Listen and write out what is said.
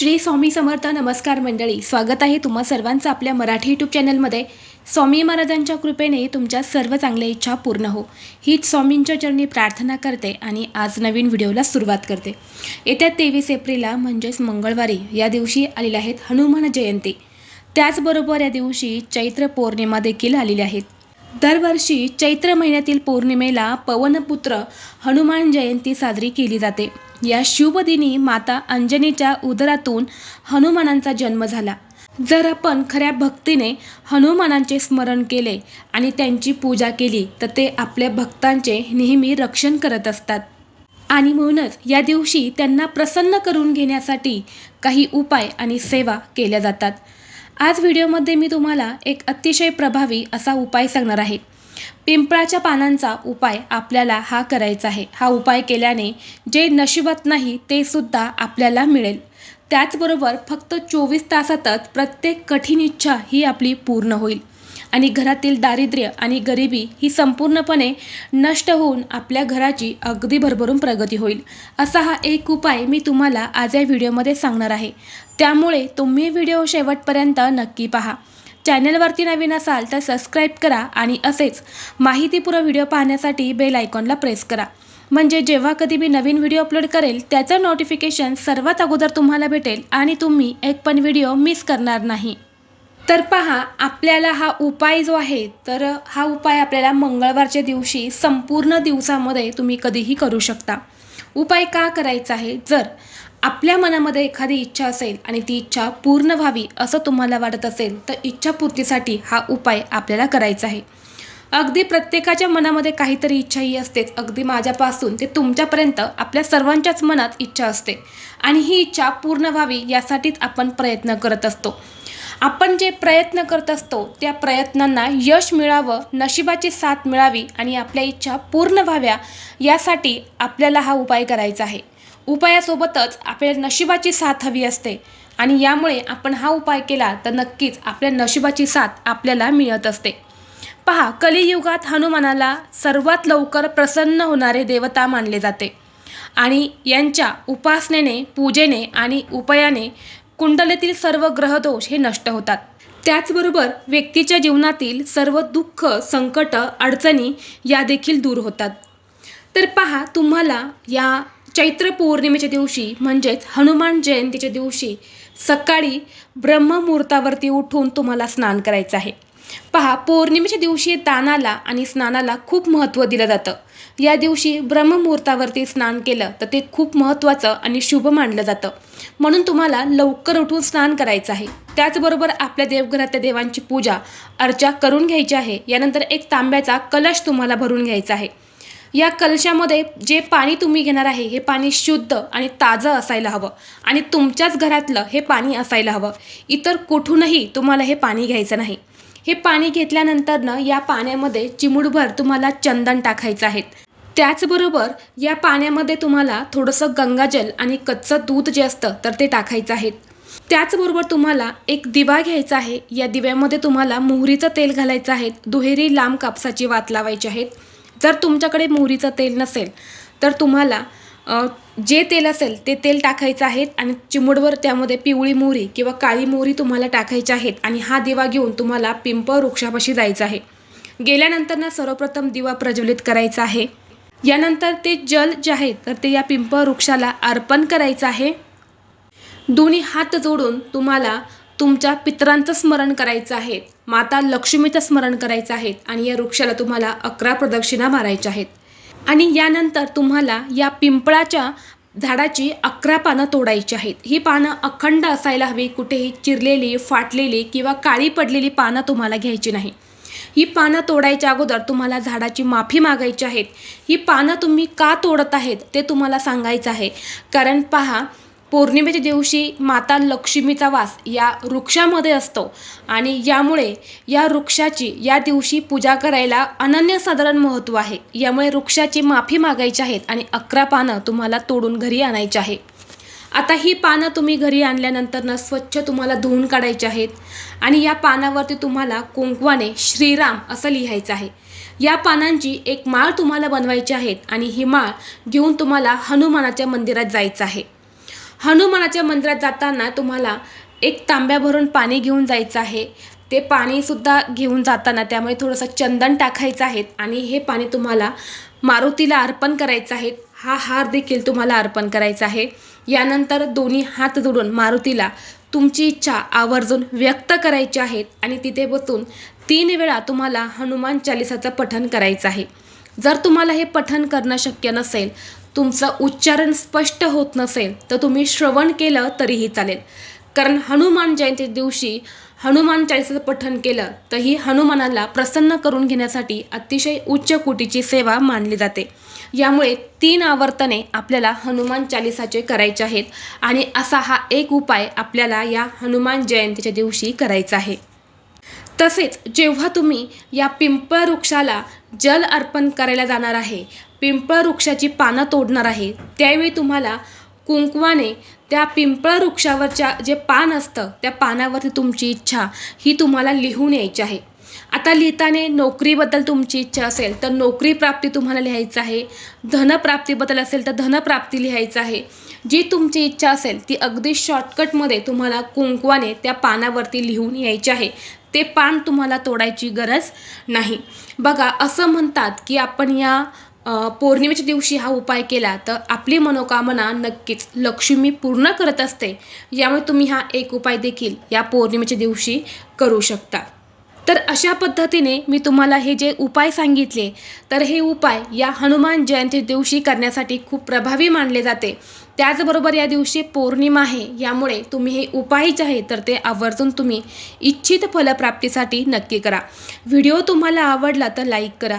श्री स्वामी समर्थ नमस्कार मंडळी. स्वागत आहे तुम्हा सर्वांचं आपल्या मराठी यूट्यूब चॅनलमध्ये स्वामी महाराजांच्या कृपेने तुमच्या सर्व चांगल्या इच्छा पूर्ण हो. हीच स्वामींच्या चरणी प्रार्थना करते आणि आज नवीन व्हिडिओला सुरुवात करते. येत्या तेवीस एप्रिलला म्हणजेच मंगळवारी या दिवशी आलेल्या आहेत हनुमान जयंती. त्याचबरोबर या दिवशी चैत्र पौर्णिमा देखील आलेल्या आहेत दरवर्षी चैत्र महिन्यातील पौर्णिमेला पवनपुत्र हनुमान जयंती साजरी केली जाते. या शुभ दिनी माता अंजनीच्या उदरातून हनुमानांचा जन्म झाला. जर आपण खऱ्या भक्तीने हनुमानांचे स्मरण केले आणि त्यांची पूजा केली तर ते आपल्या भक्तांचे नेहमी रक्षण करत असतात. आणि म्हणूनच या दिवशी त्यांना प्रसन्न करून घेण्यासाठी काही उपाय आणि सेवा केल्या जातात. आज व्हिडिओमध्ये मी तुम्हाला एक अतिशय प्रभावी असा उपाय सांगणार आहे. पिंपळाच्या पानांचा उपाय आपल्याला हा करायचा आहे. हा उपाय केल्याने जे नशिबात नाही ते सुद्धा आपल्याला मिळेल. त्याचबरोबर फक्त चोवीस तासातच प्रत्येक कठीण इच्छा ही आपली पूर्ण होईल. आणि घरातील दारिद्र्य आणि गरिबी ही संपूर्णपणे नष्ट होऊन आपल्या घराची अगदी भरभरून प्रगती होईल. असा हा एक उपाय मी तुम्हाला आज या व्हिडिओमध्ये सांगणार आहे. त्यामुळे तुम्ही व्हिडिओ शेवटपर्यंत नक्की पहा. चॅनलवरती नवीन असाल तर सबस्क्राईब करा आणि असेच माहितीपूर्ण व्हिडिओ पाहण्यासाठी बेल आयकॉनला प्रेस करा. म्हणजे जेव्हा कधी मी नवीन व्हिडिओ अपलोड करेल त्याचं नोटिफिकेशन सर्वात अगोदर तुम्हाला भेटेल आणि तुम्ही एक पण व्हिडिओ मिस करणार नाही. तर पहा आपल्याला हा उपाय जो आहे तर हा उपाय आपल्याला मंगळवारच्या दिवशी संपूर्ण दिवसामध्ये तुम्ही कधीही करू शकता. उपाय का करायचा आहे? जर आपल्या मनामध्ये एखादी इच्छा असेल आणि ती इच्छा पूर्ण व्हावी असं तुम्हाला वाटत असेल तर इच्छापूर्तीसाठी हा उपाय आपल्याला करायचा आहे. अगदी प्रत्येकाच्या मनामध्ये काहीतरी इच्छा ही असतेच. अगदी माझ्यापासून ते तुमच्यापर्यंत आपल्या सर्वांच्याच मनात इच्छा असते. आणि ही इच्छा पूर्ण व्हावी यासाठीच आपण प्रयत्न करत असतो. आपण जे प्रयत्न करत असतो त्या प्रयत्नांना यश मिळावं नशिबाची साथ मिळावी आणि आपल्या इच्छा पूर्ण व्हाव्या यासाठी आपल्याला हा उपाय करायचा आहे. उपायासोबतच आपल्या नशिबाची साथ हवी असते आणि यामुळे आपण हा उपाय केला तर नक्कीच आपल्या नशिबाची साथ आपल्याला मिळत असते. पहा कलियुगात हनुमानाला सर्वात लवकर प्रसन्न होणारे देवता मानले जाते. आणि यांच्या उपासनेने पूजेने आणि उपायाने कुंडलीतील सर्व ग्रहदोष हे नष्ट होतात. त्याचबरोबर व्यक्तीच्या जीवनातील सर्व दुःख संकट अडचणी या देखील दूर होतात. तर पहा तुम्हाला या चैत्र पौर्णिमेच्या दिवशी म्हणजेच हनुमान जयंतीच्या दिवशी सकाळी ब्रह्ममुहूर्तावरती उठून तुम्हाला स्नान करायचं आहे. पहा पौर्णिमेच्या दिवशी दानाला आणि स्नानाला खूप महत्त्व दिलं जातं. या दिवशी ब्रह्ममुहूर्तावरती स्नान केलं तर ते खूप महत्त्वाचं आणि शुभ मानलं जातं. म्हणून तुम्हाला लवकर उठून स्नान करायचं आहे. त्याचबरोबर आपल्या देवघरातल्या देवांची पूजा अर्चा करून घ्यायची आहे. यानंतर एक तांब्याचा कलश तुम्हाला भरून घ्यायचा आहे. या कलशामध्ये जे पाणी तुम्ही घेणार आहे हे पाणी शुद्ध आणि ताजं असायला हवं. आणि तुमच्याच घरातलं हे पाणी असायला हवं. इतर कुठूनही तुम्हाला हे पाणी घ्यायचं नाही. हे पाणी घेतल्यानंतरनं या पाण्यामध्ये चिमुडभर तुम्हाला चंदन टाकायचं आहे. त्याचबरोबर या पाण्यामध्ये तुम्हाला थोडंसं गंगाजल आणि कच्चं दूध जे असतं तर ते टाकायचं आहे. त्याचबरोबर तुम्हाला एक दिवा घ्यायचा आहे. या दिव्यामध्ये तुम्हाला मोहरीचं तेल घालायचं आहे. दुहेरी लांब कापसाची वात लावायची आहेत जर तुमच्याकडे मोहरीचं तेल नसेल तर तुम्हाला जे तेल असेल ते तेल टाकायचं आहे आणि चिमुडवर त्यामध्ये पिवळी मोहरी किंवा काळी मोहरी तुम्हाला टाकायच्या आहेत आणि हा दिवा घेऊन तुम्हाला पिंपळ वृक्षापाशी जायचं आहे. गेल्यानंतर ना सर्वप्रथम दिवा प्रज्वलित करायचा आहे. यानंतर ते जल जे आहे तर ते या पिंपळ वृक्षाला अर्पण करायचं आहे. दोन्ही हात जोडून तुम्हाला तुमच्या पितरांचं स्मरण करायचं आहे. माता लक्ष्मीचं स्मरण करायचं आहे आणि या वृक्षाला तुम्हाला अकरा प्रदक्षिणा मारायच्या आहेत. आणि यानंतर तुम्हाला या पिंपळाच्या झाडाची अकरा पानं तोडायची आहेत. ही पानं अखंड असायला हवी कुठेही चिरलेली फाटलेली किंवा काळी पडलेली पानं तुम्हाला घ्यायची नाही. ही पानं तोडायच्या अगोदर तुम्हाला झाडाची माफी मागायची आहेत. ही पानं तुम्ही का तोडत आहेत ते तुम्हाला सांगायचं आहे. कारण पहा पौर्णिमेच्या दिवशी माता लक्ष्मीचा वास या वृक्षामध्ये असतो. आणि यामुळे या वृक्षाची या दिवशी पूजा करायला अनन्यसाधारण महत्त्व आहे. यामुळे वृक्षाची माफी मागायची आहेत आणि अकरा पानं तुम्हाला तोडून घरी आणायची आहे. आता ही पानं तुम्ही घरी आणल्यानंतर स्वच्छ तुम्हाला धुवून काढायची आहेत आणि या पानावरती तुम्हाला कुंकवाने श्रीराम असं लिहायचं आहे. या पानांची एक माळ तुम्हाला बनवायची आहेत आणि ही माळ घेऊन तुम्हाला हनुमानाच्या मंदिरात जायचं आहे. हनुमानाच्या मंदिरात जाताना तुम्हाला एक तांब्या भरून पाणी घेऊन जायचं आहे. ते पाणीसुद्धा घेऊन जाताना त्यामुळे थोडंसं चंदन टाकायचं आहे आणि हे पाणी तुम्हाला मारुतीला अर्पण करायचं आहे. हा हार देखील तुम्हाला अर्पण करायचा आहे. यानंतर दोन्ही हात जोडून मारुतीला तुमची इच्छा आवर्जून व्यक्त करायची आहेत आणि तिथे बसून तीन वेळा तुम्हाला हनुमान चालिसाचं पठण करायचं आहे. जर तुम्हाला हे पठण करणं शक्य नसेल तुमचं उच्चारण स्पष्ट होत नसेल तर तुम्ही श्रवण केलं तरीही चालेल. कारण हनुमान जयंती दिवशी हनुमान चाळीसाचं पठण केलं तर ही हनुमानाला प्रसन्न करून घेण्यासाठी अतिशय उच्च कोटीची सेवा मानली जाते. यामुळे तीन आवर्तने आपल्याला हनुमान चालिसाचे करायचे आहेत आणि असा हा एक उपाय आपल्याला या हनुमान जयंतीच्या दिवशी करायचा आहे. तसेच जेव्हा तुम्ही या पिंपळ वृक्षाला जल अर्पण करायला जाणार आहे पिंपळ वृक्षाची पानं तोडणार आहे. त्यावेळी तुम्हाला कुंकवाने त्या पिंपळ वृक्षावरच्या जे पान असतं त्या पानावरती तुमची इच्छा ही तुम्हाला लिहून यायची आहे. आता लिहिताने नोकरीबद्दल तुमची इच्छा असेल तर नोकरी प्राप्ती तुम्हाला लिहायचं आहे. धनप्राप्तीबद्दल असेल तर धनप्राप्ती लिहायचं आहे. जी तुमची इच्छा असेल ती अगदी शॉर्टकटमध्ये तुम्हाला कुंकवाने त्या पानावरती लिहून यायची आहे. ते पान तुम्हाला तोडायची गरज नाही. बघा असं म्हणतात की आपण या पौर्णिमेच्या दिवशी हा उपाय केला तर आपली मनोकामना नक्कीच लक्ष्मी पूर्ण करत असते. यामुळे तुम्ही हा एक उपाय देखील या पौर्णिमेच्या दिवशी करू शकता. तर अशा पद्धतीने मी तुम्हाला हे जे उपाय सांगितले तर हे उपाय या हनुमान जयंती दिवशी करण्यासाठी खूप प्रभावी मानले जाते. त्याचबरोबर या दिवशी पौर्णिमा आहे यामुळे तुम्ही हे उपाय जे आहे तर ते आवर्जून तुम्ही इच्छित फलप्राप्तीसाठी नक्की करा. व्हिडिओ तुम्हाला आवडला तर लाईक करा